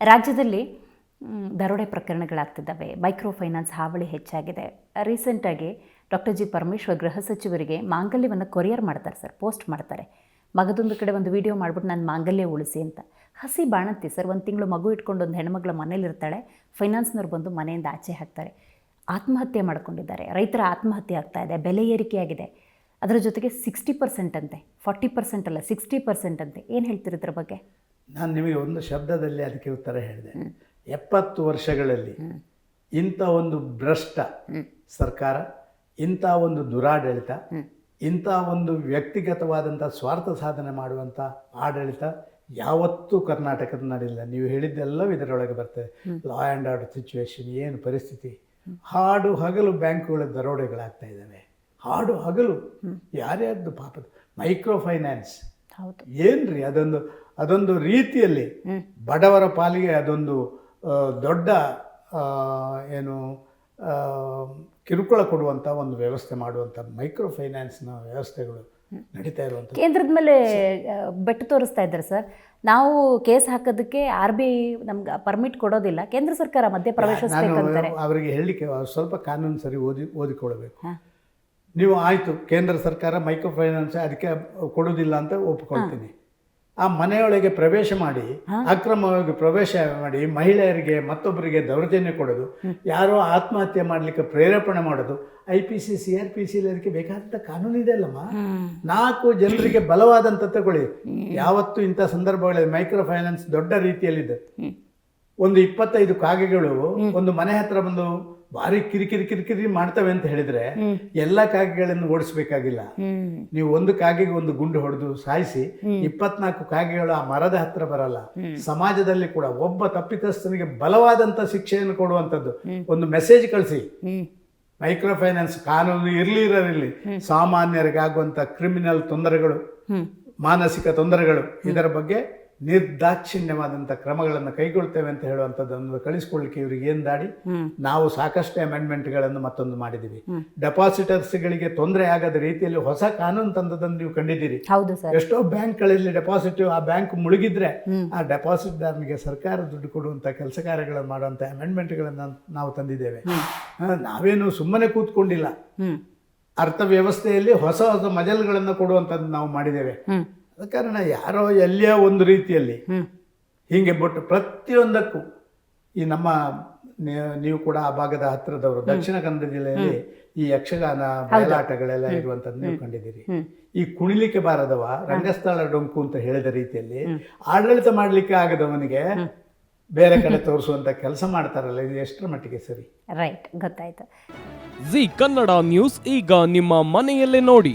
ರಾಜ್ಯದಲ್ಲಿ ದರೋಡೆ ಪ್ರಕರಣಗಳಾಗ್ತಿದ್ದಾವೆ. Micro finance ಹಾವಳಿ ಹೆಚ್ಚಾಗಿದೆ. ರೀಸೆಂಟಾಗಿ ಡಾಕ್ಟರ್ ಜಿ ಪರಮೇಶ್ವರ್ ಗೃಹ ಸಚಿವರಿಗೆ ಮಾಂಗಲ್ಯವನ್ನು ಕೊರಿಯರ್ ಮಾಡ್ತಾರೆ ಸರ್, ಪೋಸ್ಟ್ ಮಾಡ್ತಾರೆ. ಮಗದೊಂದು ಕಡೆ ಒಂದು ವಿಡಿಯೋ ಮಾಡ್ಬಿಟ್ಟು ನಾನು ಮಾಂಗಲ್ಯ ಉಳಿಸಿ ಅಂತ. ಹಸಿ ಬಾಣಂತಿ ಸರ್, ಒಂದು ತಿಂಗಳು ಮಗು ಇಟ್ಕೊಂಡು ಒಂದು ಹೆಣ್ಮಗಳ ಮನೇಲಿರ್ತಾಳೆ ಫೈನಾನ್ಸ್ನವ್ರು ಬಂದು ಮನೆಯಿಂದ ಆಚೆ ಹಾಕ್ತಾರೆ. ಆತ್ಮಹತ್ಯೆ ಮಾಡ್ಕೊಂಡಿದ್ದಾರೆ. ರೈತರ ಆತ್ಮಹತ್ಯೆ ಆಗ್ತಾ ಇದೆ, ಬೆಲೆ ಏರಿಕೆಯಾಗಿದೆ. ಅದರ ಜೊತೆಗೆ ಸಿಕ್ಸ್ಟಿ ಪರ್ಸೆಂಟ್ ಅಂತೆ ಫಾರ್ಟಿ ಪರ್ಸೆಂಟ್ ಅಲ್ಲ ಸಿಕ್ಸ್ಟಿ ಪರ್ಸೆಂಟ್ ಅಂತೆ. ಏನು ಹೇಳ್ತೀರಿ ಇದ್ರ ಬಗ್ಗೆ? ನಾನು ನಿಮಗೆ ಒಂದು ಶಬ್ದದಲ್ಲಿ ಅದಕ್ಕೆ ಉತ್ತರ ಹೇಳಿದೆ. ಎಪ್ಪತ್ತು ವರ್ಷಗಳಲ್ಲಿ ಇಂಥ ಒಂದು ಭ್ರಷ್ಟ ಸರ್ಕಾರ ಇಂಥ ಒಂದು ದುರಾಡಳಿತ ಇಂಥ ಒಂದು ವ್ಯಕ್ತಿಗತವಾದಂಥ ಸ್ವಾರ್ಥ ಸಾಧನೆ ಮಾಡುವಂಥ ಆಡಳಿತ ಯಾವತ್ತೂ ಕರ್ನಾಟಕದ ನಡೆಯಿಲ್ಲ ನೀವು ಹೇಳಿದ್ದೆಲ್ಲವೂ ಇದರೊಳಗೆ ಬರ್ತದೆ. ಲಾ ಆ್ಯಂಡ್ ಆರ್ಡರ್ ಸಿಚುವೇಶನ್ ಏನು ಪರಿಸ್ಥಿತಿ? ಹಾಡು ಹಗಲು ಬ್ಯಾಂಕುಗಳ ದರೋಡೆಗಳಾಗ್ತಾ ಇದ್ದಾವೆ. ಹಾಡು ಹಗಲು ಯಾರ್ಯಾರ್ದು ಪಾಪದ? ಮೈಕ್ರೋ ಫೈನಾನ್ಸ್ ಏನ್ರಿ? ಅದೊಂದು ಅದೊಂದು ರೀತಿಯಲ್ಲಿ ಬಡವರ ಪಾಲಿಗೆ ಅದೊಂದು ದೊಡ್ಡ ಏನು ಕಿರುಕುಳ ಕೊಡುವಂಥ ಒಂದು ವ್ಯವಸ್ಥೆ ಮಾಡುವಂಥ ಮೈಕ್ರೋ ಫೈನಾನ್ಸ್ನ ವ್ಯವಸ್ಥೆಗಳು ನಡೀತಾ ಇರುವಂತ ಕೇಂದ್ರದ ಮೇಲೆ ಬೆಟ್ಟು ತೋರಿಸ್ತಾ ಇದ್ದಾರೆ ಸರ್. ನಾವು ಕೇಸ್ ಹಾಕೋದಕ್ಕೆ ಆರ್ ಬಿ ಐ ನಮ್ಗೆ ಪರ್ಮಿಟ್ ಕೊಡೋದಿಲ್ಲ. ಕೇಂದ್ರ ಸರ್ಕಾರ ಮಧ್ಯ ಪ್ರವೇಶಿಸ್ಬೇಕಂತಾರೆ ನಾನು ಅವರಿಗೆ ಹೇಳಲಿಕ್ಕೆ ಸ್ವಲ್ಪ ಕಾನೂನು ಸರಿ ಓದಿ ಓದಿಕೊಳ್ಬೇಕು ನೀವು ಆಯಿತು ಕೇಂದ್ರ ಸರ್ಕಾರ ಮೈಕ್ರೋ ಫೈನಾನ್ಸ್ ಅದಕ್ಕೆ ಕೊಡೋದಿಲ್ಲ ಅಂತ ಒಪ್ಕೊಳ್ತೀನಿ. ಆ ಮನೆಯೊಳಗೆ ಪ್ರವೇಶ ಮಾಡಿ ಅಕ್ರಮವಾಗಿ ಪ್ರವೇಶ ಮಾಡಿ ಮಹಿಳೆಯರಿಗೆ ಮತ್ತೊಬ್ಬರಿಗೆ ದೌರ್ಜನ್ಯ ಕೊಡೋದು ಯಾರೋ ಆತ್ಮಹತ್ಯೆ ಮಾಡಲಿಕ್ಕೆ ಪ್ರೇರೇಪಣೆ ಮಾಡೋದು I P C C R P C ಅದಕ್ಕೆ ಬೇಕಾದಂಥ ಕಾನೂನು ಇದೆ ಅಲ್ಲಮ್ಮ. ನಾಲ್ಕು ಜನರಿಗೆ ಬಲವಾದಂಥ ತಗೊಳ್ಳಿ. ಯಾವತ್ತೂ ಇಂಥ ಸಂದರ್ಭಗಳಲ್ಲಿ ಮೈಕ್ರೋ ಫೈನಾನ್ಸ್ ದೊಡ್ಡ ರೀತಿಯಲ್ಲಿದೆ. ಒಂದು ಇಪ್ಪತ್ತೈದು ಕಾಗೆಗಳು ಒಂದು ಮನೆ ಹತ್ರ ಬಂದು ಭಾರಿ ಕಿರಿಕಿರಿ ಕಿರಿಕಿರಿ ಮಾಡ್ತವೆ ಅಂತ ಹೇಳಿದ್ರೆ ಎಲ್ಲ ಕಾಗೆಗಳನ್ನು ಓಡಿಸ್ಬೇಕಾಗಿಲ್ಲ. ನೀವು ಒಂದು ಕಾಗೆಗೆ ಒಂದು ಗುಂಡು ಹೊಡೆದು ಸಾಯಿಸಿ ಇಪ್ಪತ್ನಾಲ್ಕು ಕಾಗೆಗಳು ಆ ಮರದ ಹತ್ರ ಬರಲ್ಲ. ಸಮಾಜದಲ್ಲಿ ಕೂಡ ಒಬ್ಬ ತಪ್ಪಿತಸ್ಥನಿಗೆ ಬಲವಾದಂತ ಶಿಕ್ಷೆಯನ್ನು ಕೊಡುವಂತದ್ದು ಒಂದು ಮೆಸೇಜ್ ಕಳಿಸಿ. ಮೈಕ್ರೋ ಫೈನಾನ್ಸ್ ಕಾನೂನು ಇರಲಿ ಸಾಮಾನ್ಯರಿಗಾಗುವಂತ ಸಾಮಾನ್ಯರಿಗೆ ಕ್ರಿಮಿನಲ್ ತೊಂದರೆಗಳು ಮಾನಸಿಕ ತೊಂದರೆಗಳು ಇದರ ಬಗ್ಗೆ ನಿರ್ದಾಕ್ಷಿಣ್ಯವಾದಂಥ ಕ್ರಮಗಳನ್ನು ಕೈಗೊಳ್ತೇವೆ ಅಂತ ಹೇಳುವಂಥದ್ದನ್ನು ಕಳಿಸ್ಕೊಳ್ಳಿಕ್ಕೆ ಇವರಿಗೆ ಏನು ದಾಡಿ ನಾವು ಸಾಕಷ್ಟು ಅಮೆಂಡ್ಮೆಂಟ್ಗಳನ್ನು ಮತ್ತೊಂದು ಮಾಡಿದ್ದೀವಿ ಡೆಪಾಸಿಟರ್ಸ್ಗಳಿಗೆ ತೊಂದರೆ ಆಗದ ರೀತಿಯಲ್ಲಿ ಹೊಸ ಕಾನೂನು ತಂದದನ್ನು ನೀವು ಕಂಡಿದ್ದೀರಿ. ಎಷ್ಟೋ ಬ್ಯಾಂಕ್ಗಳಲ್ಲಿ ಡೆಪಾಸಿಟ್ ಆ ಬ್ಯಾಂಕ್ ಮುಳುಗಿದ್ರೆ ಆ ಡೆಪಾಸಿಟ್ದಾರನಿಗೆ ಸರ್ಕಾರ ದುಡ್ಡು ಕೊಡುವಂಥ ಕೆಲಸ ಕಾರ್ಯಗಳನ್ನು ಮಾಡುವಂಥ ಅಮೆಂಡ್ಮೆಂಟ್ಗಳನ್ನು ನಾವು ತಂದಿದ್ದೇವೆ. ನಾವೇನು ಸುಮ್ಮನೆ ಕೂತ್ಕೊಂಡಿಲ್ಲ. ಅರ್ಥವ್ಯವಸ್ಥೆಯಲ್ಲಿ ಹೊಸ ಹೊಸ ಮಜಲ್ಗಳನ್ನು ಕೊಡುವಂಥದ್ದು ನಾವು ಮಾಡಿದ್ದೇವೆ. ಆದ ಕಾರಣ ಯಾರೋ ಎಲ್ಲಿಯೋ ಒಂದು ರೀತಿಯಲ್ಲಿ ಹಿಂಗೆ ಹೀಗೆ ಬಟ್ ಪ್ರತಿಯೊಂದಕ್ಕೂ ಈ ನಮ್ಮ ನೀ- ನೀವು ಕೂಡ ಆ ಭಾಗದ ಹತ್ತಿರದವರು ದಕ್ಷಿಣ ಕನ್ನಡ ಜಿಲ್ಲೆಯಲ್ಲಿ ಈ ಯಕ್ಷಗಾನ ಬಯಲಾಟಗಳೆಲ್ಲ ಇರುವಂತದ್ದು ನೀವು ಕಂಡಿದ್ದೀರಿ. ಈ ಕುಣಿಲಿಕ್ಕೆ ಬಾರದವ ರಂಗಸ್ಥಳ ಡೊಂಕು ಅಂತ ಹೇಳಿದ ರೀತಿಯಲ್ಲಿ ಆಡಳಿತ ಮಾಡಲಿಕ್ಕೆ ಆಗದವನಿಗೆ ಬೇರೆ ಕಡೆ ತೋರಿಸುವಂತ ಕೆಲಸ ಮಾಡ್ತಾರಲ್ಲ ಇದು ಎಷ್ಟರ ಮಟ್ಟಿಗೆ ಸರಿ? ರೈಟ್ ಗೊತ್ತಾಯ್ತು. ಜಿ ಕನ್ನಡ ನ್ಯೂಸ್ ಈಗ ನಿಮ್ಮ ಮನೆಯಲ್ಲೇ ನೋಡಿ.